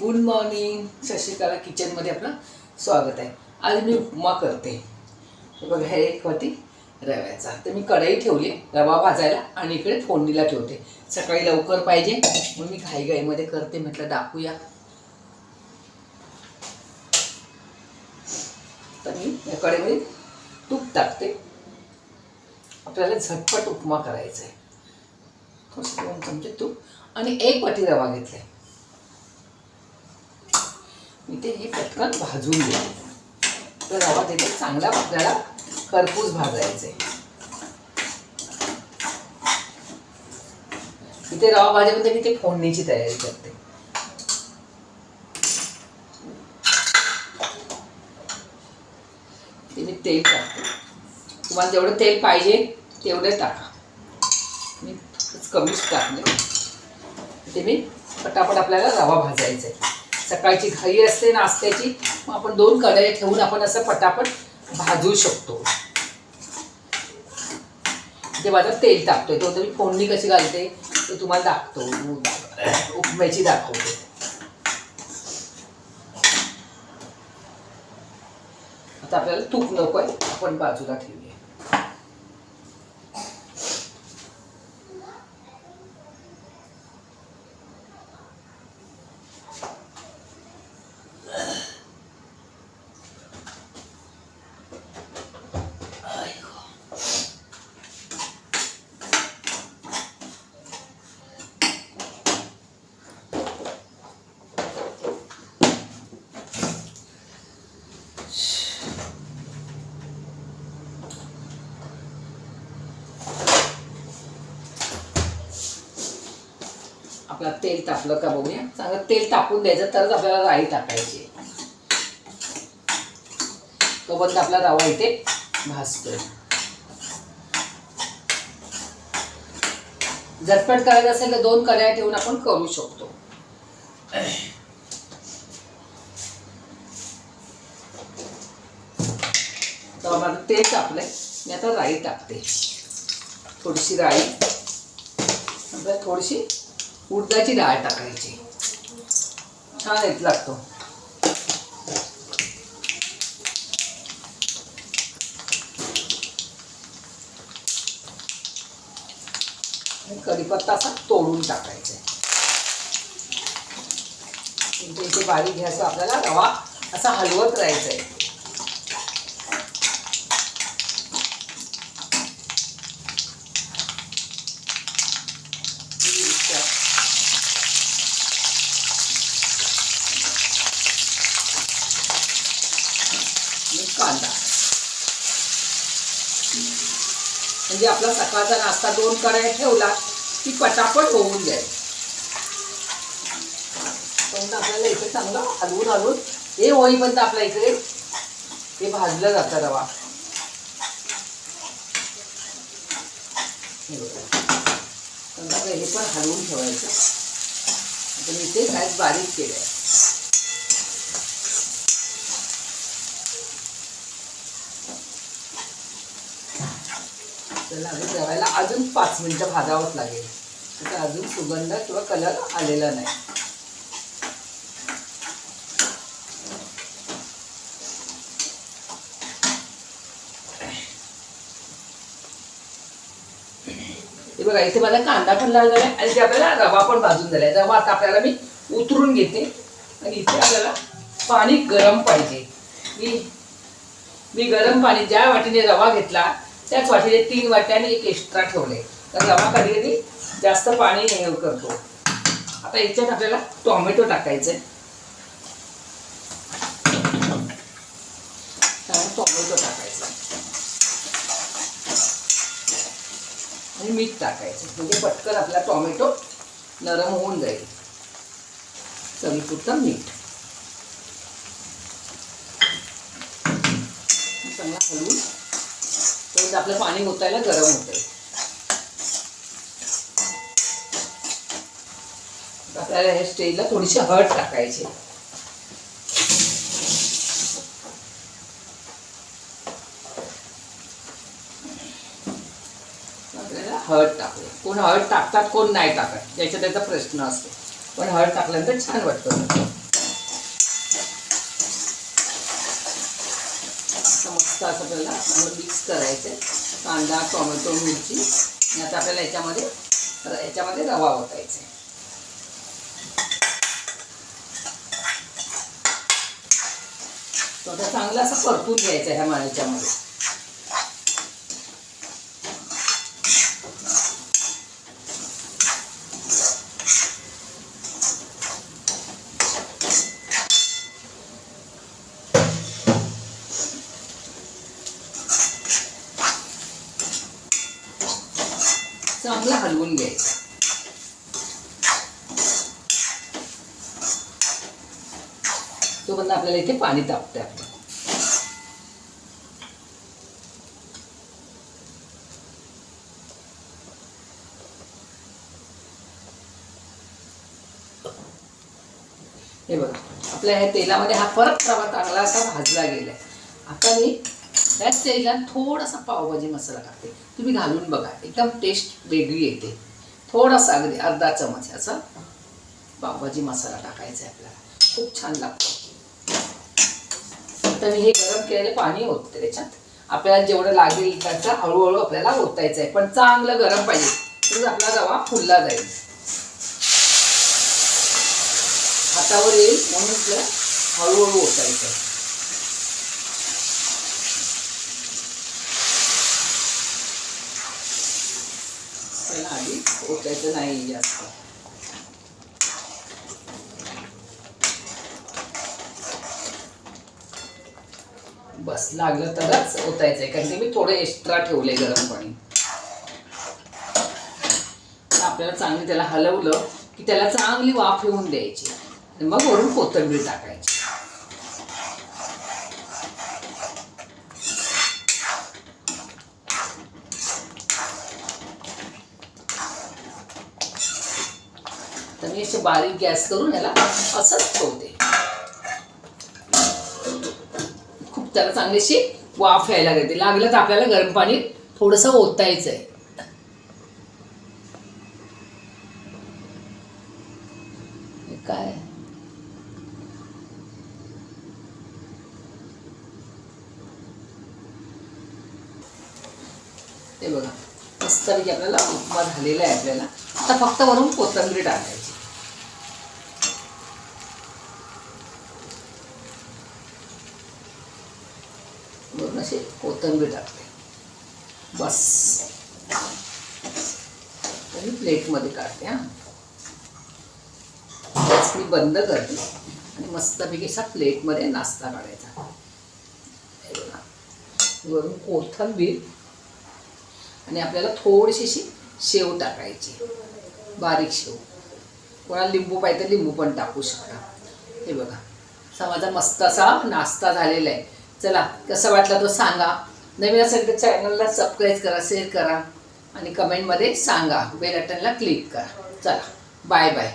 Good morning Shashikala किचनमध्ये आपलं स्वागत आहे. आज मी उपमा करते. हे बघा हे एक वाटी रव्याचा. तर मी कढई ठेवली रवा भाजायला आणि इकडे फोडणीला ठेवते. सकाळी लवकर पाहिजे म्हणून मी घाईघाईमध्ये करते. म्हटलं दाखवूया. तर मी या कढईमध्ये तूप टाकते. आपल्याला झटपट उपमा करायचा आहे. थोडंसं दोन चमचे तूप आणि एक वाटी रवा घेतलाय. आहे ते हे पटकन भाजून घेते तर रवा तिथे चांगला आपल्याला खरपूस भाजायचे. आहे इथे रवा भाजीमध्ये मी ते फोडणीची तयारी करते. ते मी तेल टाकते. तुम्हाला जेवढं तेल पाहिजे तेवढं टाका. मी कमीच टाकले ते मी पटापट आपल्याला रवा भाजायचा आहे. सकाळची घाई असते नाश्त्याची मग आपण दोन कढया ठेवून आपण असं पटापट भाजू शकतो. ते माझं तेल टाकतोय तो तर मी फोडणी कशी घालते ते तुम्हाला दाखतो उपम्याची दाखवते. आता आपल्याला तूप नकोय आपण बाजूला ठेवूया. आपला तेल तापलं का बघूया. चांगलं तेल तापून द्यायचं तरच आपल्याला राई टाकायची तोपर्यंत आपला रवा इथे भासतोय झटपट करायचं असेल तर दोन कढया ठेवून आपण करू शकतो. तर माझं तेल टाकलंय मी आता राई टाकते थोडीशी राई थोडीशी उडदाची डाळ टाकायची. छान येत लागतो. कढीपत्ता असा तोडून टाकायचा इथे इथे बारीक घ्यायचं आपल्याला रवा असा हलवत राहायचा आहे आणि कांदा म्हणजे आपला सकाळचा नाश्ता दोन कढया ठेवला की पटापट होऊन जाईल. पण आपल्याला इथे चांगलं हलवून हलवून हे होईपर्यंत आपल्या इकडे हे भाजलं जातं रवा. हे हे पण हलवून ठेवायचं. आता मी ते काय बारीक केलं आहे त्याला आम्ही ठेवायला अजून पाच मिनटं भाजावंच लागेल. त्याचा अजून सुगंध किंवा कलर आलेला नाही. हे बघा इथे माझा कांदा पण लाल आहे आणि इथे आपल्याला रवा पण भाजून झालाय. रवा आता आपल्याला मी उतरून घेते. आणि इथे आपल्याला पाणी गरम पाहिजे. मी मी गरम पाणी ज्या वाटीने रवा घेतला त्याच वाटीने तीन वाट्याने एक एक्स्ट्रा ठेवले तर रवा कधी कधी जास्त पाणी हे करतो. आता याच्यात आपल्याला टोमॅटो टाकायचं टोमॅटो टाकायचं. आणि मीठ टाकायचं. म्हणजे पटकन आपला टोमॅटो नरम होऊन जाईल. चवीपुरतं मीठ. चांगला हलवून आपलं पाणी ओतायला गरम होते आपल्याला ह्या स्टेजला थोडीशी हळद टाकायची. आपल्याला हळद टाकूया. कोण हळद टाकतात कोण नाही टाकत ज्याचा त्याचा प्रश्न असतो. पण हळद टाकल्यानंतर छान वाटतं. मस्त असं आपल्याला चांगलं मिक्स करायचं आहे कांदा टोमॅटो मिरची. आणि आता आपल्याला याच्यामध्ये याच्यामध्ये रवा ओतायचा आहे तो आता चांगला असं परतून घ्यायचा ह्या माळ्याच्यामध्ये चांगलं हलवून घ्यायचं. तोपर्यंत आपल्याला इथे पाणी तापतं आपलं. हे बघा आपल्या ह्या तेलामध्ये हा परत रवा चांगला असा भाजला गेलाय. आता मी त्याच स्टेजला थोडासा पावभाजी मसाला टाकते. तुम्ही घालून बघा. एकदम टेस्ट वेगळी येते. थोडासा अगदी अर्धा चमच याचा पावभाजी मसाला टाकायचा आहे आपल्याला. खूप छान लागतो. आता मी हे गरम केलेले पाणी होतं त्याच्यात. आपल्याला जेवढं लागेल त्याचं हळूहळू आपल्याला ओतायचं आहे. पण चांगलं गरम पाहिजे. तर आपला रवा फुलला जाईल. हातावर येईल म्हणून आपल्याला हळूहळू ओतायचं आहे त्याला आधी ओतायचं नाही जास्त. बस लागलं तरच ओतायचं आहे कारण की मी थोडं एक्स्ट्रा ठेवले गरम पाणी. आपल्याला चांगली त्याला हलवलं की त्याला चांगली वाफ येऊन द्यायची. मग वरून कोथंबीर टाकायची. तर मी असे बारीक गॅस करून याला असंच ठेवते. खूप त्याला चांगलीशी वाफ यायला लागते. लागलं तर आपल्याला गरम पाणी थोडंसं ओतायचं आहे काय? ते बघा मस्तपैकी आपल्याला उपमा झालेला आहे आपल्याला. आता फक्त वरून कोथंबीर टाकायची. वरून अशी कोथंबीर टाकते. बस. तरी प्लेटमध्ये काढते हां. गॅस मी बंद करते आणि मस्तपैकी असा प्लेटमध्ये नाश्ता काढायचा. वरून कोथंबीर आणि आपल्याला थोडीशीशी शेव टाकायची. बारीक शेव. कोणाला लिंबू पाहिजे तर लिंबू पण टाकू शकता. हे बघा. असा माझा मस्त असा नाश्ता झालेला आहे. चला कसं वाटला तो सांगा. नवीन असेल तर चॅनलला सबस्क्राईब करा शेअर करा आणि कमेंटमध्ये सांगा. बेल बटनला क्लिक करा. चला बाय बाय